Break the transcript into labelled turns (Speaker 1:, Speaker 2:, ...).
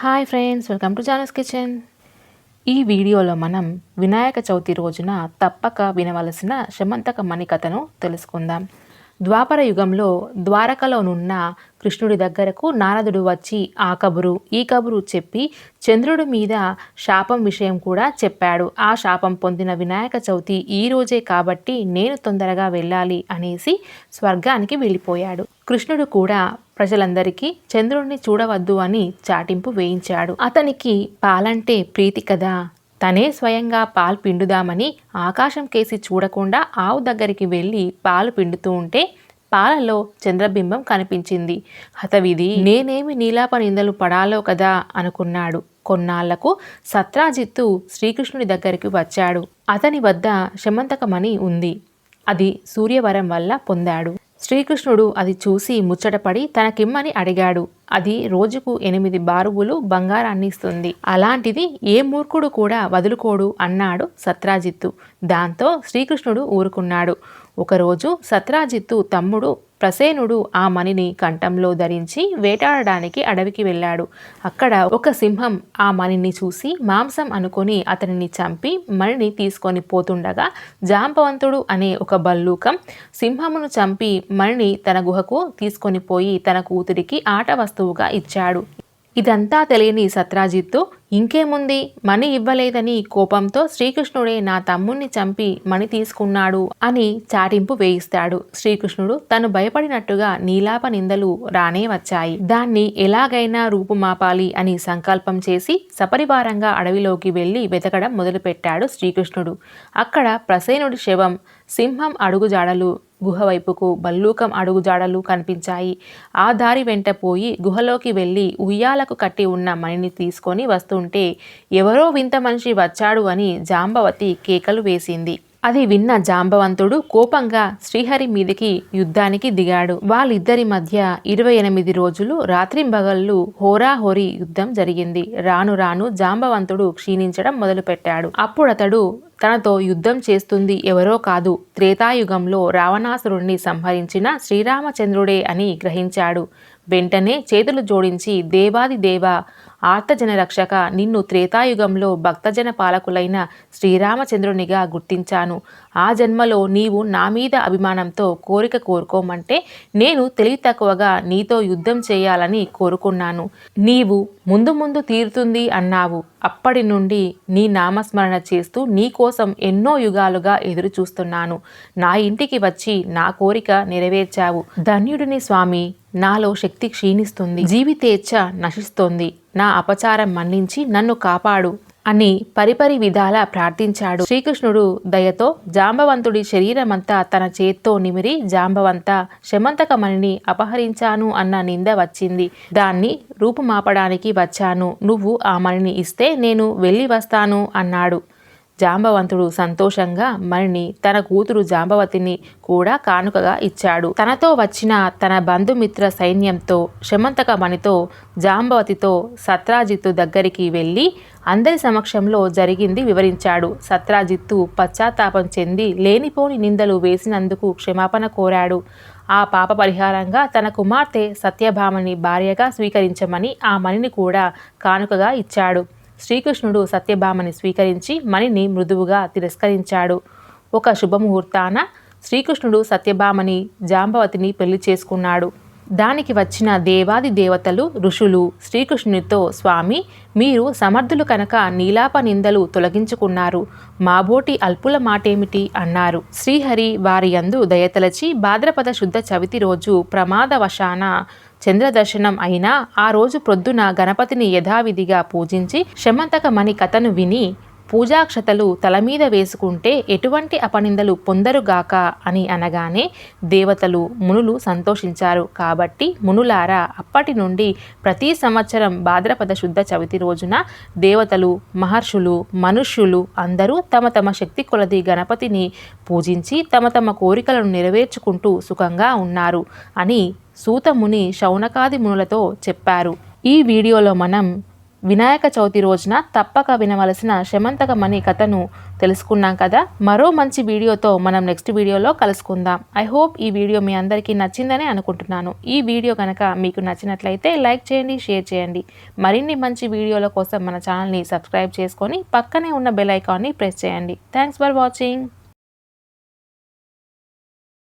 Speaker 1: Hi friends welcome to Jana's kitchen ఈ వీడియోలో మనం వినాయక చవితి రోజున తప్పక వినవలసిన శమంతక మణి కథను తెలుసుకుందాం. ద్వాపర యుగంలో ద్వారకలోనున్న కృష్ణుడి దగ్గరకు నారదుడు వచ్చి ఆ కబురు ఈ కబురు చెప్పి చంద్రుడి మీద శాపం విషయం కూడా చెప్పాడు. ఆ శాపం పొందిన వినాయక చవితి ఈ రోజే కాబట్టి నేను తొందరగా వెళ్ళాలి అనేసి స్వర్గానికి వెళ్ళిపోయాడు. కృష్ణుడు కూడా ప్రజలందరికీ చంద్రుడిని చూడవద్దు అని చాటింపు వేయించాడు. అతనికి పాలంటే ప్రీతి కదా. తనే స్వయంగా పాలు పిండుదామని ఆకాశం కేసి చూడకుండా ఆవు దగ్గరికి వెళ్ళి పాలు పిండుతూ ఉంటే పాలలో చంద్రబింబం కనిపించింది. హతవిధి నేనేమి నీలాప నిందలు పడాలో కదా అనుకున్నాడు. కొన్నాళ్ళకు సత్రాజిత్తు శ్రీకృష్ణుడి దగ్గరికి వచ్చాడు. అతని వద్ద శమంతకమణి ఉంది. అది సూర్యవరం వల్ల పొందాడు. శ్రీకృష్ణుడు అది చూసి ముచ్చటపడి తనకిమ్మని అడిగాడు. అది రోజుకు ఎనిమిది బారువులు బంగారాన్ని ఇస్తుంది. అలాంటిది ఏ మూర్ఖుడు కూడా వదులుకోడు అన్నాడు సత్రాజిత్తు. దాంతో శ్రీకృష్ణుడు ఊరుకున్నాడు. ఒకరోజు సత్రాజిత్తు తమ్ముడు ప్రసేనుడు ఆ మణిని కంఠంలో ధరించి వేటాడడానికి అడవికి వెళ్ళాడు. అక్కడ ఒక సింహం ఆ మణిని చూసి మాంసం అనుకొని అతనిని చంపి మణిని తీసుకొని పోతుండగా జాంబవంతుడు అనే ఒక బల్లూకం సింహమును చంపి మణిని తన గుహకు తీసుకొని పోయి తన కూతురికి ఆట వస్తువుగా ఇచ్చాడు. ఇదంతా తెలియని సత్రాజిత్తు ఇంకేముంది? మణి ఇవ్వలేదని కోపంతో శ్రీకృష్ణుడే నా తమ్ముణ్ణి చంపి మణి తీసుకున్నాడు అని చాటింపు వేయిస్తాడు. శ్రీకృష్ణుడు తను భయపడినట్టుగా నీలాప నిందలు రానే వచ్చాయి. దాన్ని ఎలాగైనా రూపుమాపాలి అని సంకల్పం చేసి సపరివారంగా అడవిలోకి వెళ్ళి వెతకడం మొదలుపెట్టాడు శ్రీకృష్ణుడు. అక్కడ ప్రసేనుడి శవం సింహం అడుగుజాడలు గుహ వైపుకు బల్లూకం అడుగుజాడలు కనిపించాయి. ఆ దారి వెంట పోయి గుహలోకి వెళ్ళి ఉయ్యాలకు కట్టి ఉన్న మణిని తీసుకొని వస్తుంటే ఎవరో వింత మనిషి వచ్చాడు అని జాంబవతి కేకలు వేసింది. అది విన్న జాంబవంతుడు కోపంగా శ్రీహరి మీదికి యుద్ధానికి దిగాడు. వాళ్ళిద్దరి మధ్య ఇరవై ఎనిమిది రోజులు రాత్రింబగళ్ళు హోరాహోరీ యుద్ధం జరిగింది. రాను రాను జాంబవంతుడు క్షీణించడం మొదలుపెట్టాడు. అప్పుడతడు తనతో యుద్ధం చేస్తుంది ఎవరో కాదు. త్రేతాయుగంలో రావణాసురుణ్ణి సంహరించిన శ్రీరామచంద్రుడే అని గ్రహించాడు. వెంటనే చేతులు జోడించి దేవాది దేవ ఆర్తజన రక్షక నిన్ను త్రేతాయుగంలో భక్తజన పాలకులైన శ్రీరామచంద్రునిగా గుర్తించాను. ఆ జన్మలో నీవు నా మీద అభిమానంతో కోరిక కోరుకోమంటే నేను తెలివి తక్కువగా నీతో యుద్ధం చేయాలని కోరుకున్నాను. నీవు ముందు ముందు తీరుతుంది అన్నావు. అప్పటి నుండి నీ నామస్మరణ చేస్తూ నీ కోసం ఎన్నో యుగాలుగా ఎదురు చూస్తున్నాను నా ఇంటికి వచ్చి నా కోరిక నెరవేర్చావు. ధన్యుడిని స్వామి. నాలో శక్తి క్షీణిస్తుంది. జీవితేచ్ఛ నశిస్తోంది. నా అపచారం మన్నించి నన్ను కాపాడు అని పరిపరి విధాల ప్రార్థించాడు. శ్రీకృష్ణుడు దయతో జాంబవంతుడి శరీరమంతా తన చేత్తో నిమిరి జాంబవంత శమంతకమణిని అపహరించాను అన్న నింద వచ్చింది. దాన్ని రూపుమాపడానికి వచ్చాను. నువ్వు ఆ మణిని ఇస్తే నేను వెళ్ళి వస్తాను అన్నాడు. జాంబవంతుడు సంతోషంగా మణిని తన కూతురు జాంబవతిని కూడా కానుకగా ఇచ్చాడు. తనతో వచ్చిన తన బంధుమిత్ర సైన్యంతో శమంతక మణితో జాంబవతితో సత్రాజిత్తు దగ్గరికి వెళ్ళి అందరి సమక్షంలో జరిగింది వివరించాడు. సత్రాజిత్తు పశ్చాత్తాపం చెంది లేనిపోని నిందలు వేసినందుకు క్షమాపణ కోరాడు. ఆ పాప పరిహారంగా తన కుమార్తె సత్యభామని భార్యగా స్వీకరించమని ఆ మణిని కూడా కానుకగా ఇచ్చాడు. శ్రీకృష్ణుడు సత్యభామని స్వీకరించి మణిని మృదువుగా తిరస్కరించాడు. ఒక శుభముహూర్తాన శ్రీకృష్ణుడు సత్యభామని జాంబవతిని పెళ్ళి చేసుకున్నాడు. దానికి వచ్చిన దేవాది దేవతలు ఋషులు శ్రీకృష్ణునితో స్వామి మీరు సమర్థులు కనుక నీలాప నిందలు తొలగించుకున్నారు మాబోటి అల్పుల మాటేమిటి? అన్నారు. శ్రీహరి వారి యందు దయతలచి భాద్రపద శుద్ధ చవితి రోజు ప్రమాదవశాన చంద్రదర్శనం అయినా ఆ రోజు ప్రొద్దున గణపతిని యథావిధిగా పూజించి శమంతకమణి కథను విని పూజాక్షతలు తల మీద వేసుకుంటే ఎటువంటి అపనిందలు పొందరుగాక అని అనగానే దేవతలు మునులు సంతోషించారు. కాబట్టి మునులారా అప్పటి నుండి ప్రతి సంవత్సరం భాద్రపద శుద్ధ చవితి రోజున దేవతలు మహర్షులు మనుష్యులు అందరూ తమ తమ శక్తి కొలది గణపతిని పూజించి తమ తమ కోరికలను నెరవేర్చుకుంటూ సుఖంగా ఉన్నారు అని సూతముని శౌనకాది మునులతో చెప్పారు. ఈ వీడియోలో మనం వినాయక చవితి రోజున తప్పక వినవలసిన శమంతకమణి కథను తెలుసుకున్నాం కదా. మరో మంచి వీడియోతో మనం నెక్స్ట్ వీడియోలో కలుసుకుందాం. ఐ హోప్ ఈ వీడియో మీ అందరికీ నచ్చిందని అనుకుంటున్నాను. ఈ వీడియో కనుక మీకు నచ్చినట్లయితే లైక్ చేయండి షేర్ చేయండి. మరిన్ని మంచి వీడియోల కోసం మన ఛానల్ని సబ్స్క్రైబ్ చేసుకొని పక్కనే ఉన్న బెల్ ఐకాన్ని ప్రెస్ చేయండి. Thanks for watching